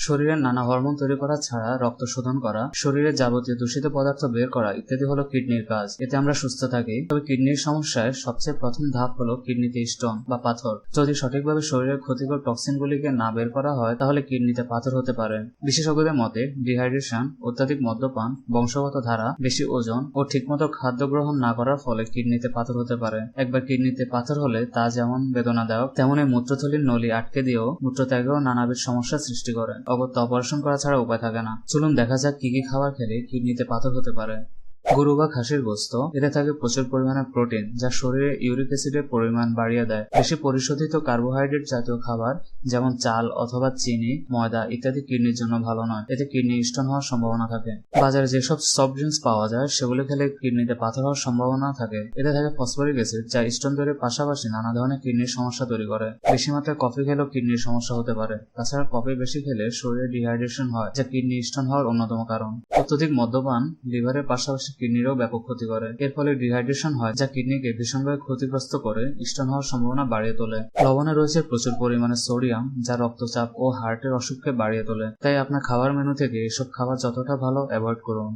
শরীরের নানা হরমোন তৈরি করা ছাড়া রক্ত শোধন করা শরীরের যাবতীয় দূষিত পদার্থ বের করা ইত্যাদি হলো কিডনির কাজ। এতে আমরা সুস্থ থাকি। তবে কিডনির সমস্যায় সবচেয়ে প্রথম ধাপ হলো কিডনিতে স্টোন বা পাথর। যদি সঠিকভাবে শরীরের ক্ষতিকর টক্সিনগুলিকে না বের করা হয়, তাহলে কিডনিতে পাথর হতে পারে। বিশেষজ্ঞদের মতে, ডিহাইড্রেশন, অত্যাধিক মদ্যপান, বংশগত ধারা, বেশি ওজন ও ঠিকমতো খাদ্য গ্রহণ না করার ফলে কিডনিতে পাথর হতে পারে। একবার কিডনিতে পাথর হলে তা যেমন বেদনাদায়ক তেমনই মূত্রথলির নলি আটকে দিয়েও মূত্রত্যাগেও নানাবিধ সমস্যার সৃষ্টি করে। অগত্য অপারেশন করা ছাড়া উপায় থাকে না। চলুন দেখা যাক কি কি খাবার খেলে কিডনিতে পাথর হতে পারে। গরু বা খাসির গোস্ত, এতে থাকে প্রচুর পরিমাণে প্রোটিন যা শরীরে ইউরিক অ্যাসিডের পরিমাণ বাড়িয়ে দেয়। বেশি পরিশোধিত কার্বোহাইড্রেট জাতীয় খাবার, যেমন চাল অথবা চিনি, ময়দা ইত্যাদি কিডনির জন্য ভালো নয়। এতে কিডনি স্টোন হওয়ার সম্ভাবনা থাকে। বাজারে যেসব সফট ড্রিঙ্কস পাওয়া যায়, সেগুলো খেলে কিডনিতে পাথর হওয়ার সম্ভাবনা থাকে। এতে থাকে ফসফরিক অ্যাসিড যা স্টোন তৈরির পাশাপাশি নানা ধরনের কিডনির সমস্যা তৈরি করে। বেশি মাত্রায় কফি খেলেও কিডনির সমস্যা হতে পারে। তাছাড়া কফি বেশি খেলে শরীরে ডিহাইড্রেশন হয়, যা কিডনি স্টোন হওয়ার অন্যতম কারণ। অত্যধিক মদ্যপান লিভারের পাশাপাশি কিডনিরও ব্যাপক ক্ষতি করে। এর ফলে ডিহাইড্রেশন হয়, যা কিডনিকে ভীষণভাবে ক্ষতিগ্রস্ত করে স্টোন হওয়ার সম্ভাবনা বাড়িয়ে তোলে। লবণে রয়েছে প্রচুর পরিমাণে সোডিয়াম, যা রক্তচাপ ও হার্টের অসুখকে বাড়িয়ে তোলে। তাই আপনার খাবার মেনু থেকে এসব খাবার যতটা ভালো অ্যাভয়েড করুন।